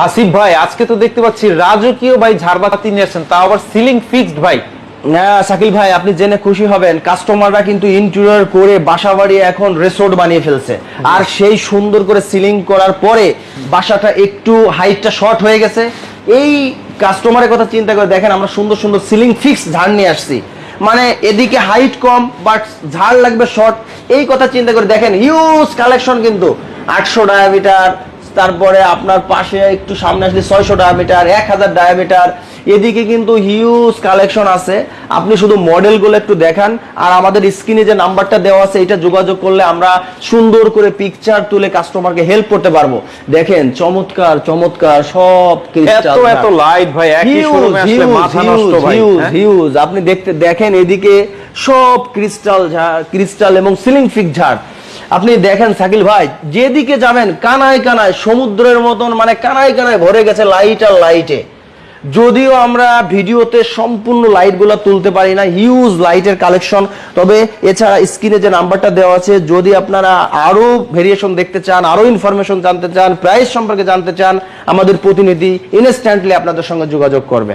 হাসিফ ভাই, আজকে তো দেখতে পাচ্ছি রাজকীয় ভাই ঝাড়বাতি নিয়ে আসছেন তাও আবার সিলিং ফিক্সড ভাই? না, শাকিল ভাই, আপনি জেনে খুশি হবেন কাস্টমাররা কিন্তু ইন্টেরিয়র করে বাসা বাড়ি এখন রিসোর্ট বানিয়ে ফেলছে। আর সেই সুন্দর করে সিলিং করার পরে বাসাটা একটু হাইটটা শর্ট হয়ে গেছে। এই কাস্টমারের কথা চিন্তা করে দেখেন, আমরা সুন্দর সুন্দর সিলিং ফিক্স ঝাড় নিয়ে আসছি। মানে এদিকে হাইট কম বাট ঝাড় লাগবে শর্ট এই কথা চিন্তা করে দেখেন হিউজ কালেকশন কিন্তু। আটশো ডায়ামিটার তারপরে আপনার পাশে একটু সামনে আসলে ছয়শো ডায়ামিটার এক হাজার ডায়ামিটার এদিকে কিন্তু হিউজ কালেকশন আছে। আপনি শুধু মডেলগুলো একটু দেখান। আর আমাদের স্ক্রিনে যে নাম্বারটা দেওয়া আছে এটা যোগাযোগ করলে আমরা সুন্দর করে পিকচার তুলে কাস্টমারকে হেল্প করতে পারব। দেখেন চমৎকার চমৎকার সব এত crystal এত লাইট ভাই একই শোরুমে আসলে মাথা নষ্ট ভাই হ্যাঁ? হিউজ আপনি দেখতে দেখেন এদিকে সব ক্রিস্টাল ক্রিস্টাল এবং সিলিং ফিক ঝাড়। আপনি দেখেন সাকিল ভাই, যেদিকে যাবেন, কানায় কানায়, সমুদ্রের মতন মানে কানায় কানায় ভরে গেছে লাইট আর লাইটে যদিও আমরা ভিডিওতে সম্পূর্ণ লাইটগুলো তুলতে পারি না হিউজ লাইটের কালেকশন তবে এছাড়া স্ক্রিনে যে নাম্বারটা দেওয়া আছে, যদি আপনারা আরও ভেরিয়েশন দেখতে চান, আরও ইনফরমেশন জানতে চান প্রাইস সম্পর্কে জানতে চান, আমাদের প্রতিনিধি ইনস্ট্যান্টলি আপনাদের সঙ্গে যোগাযোগ করবে।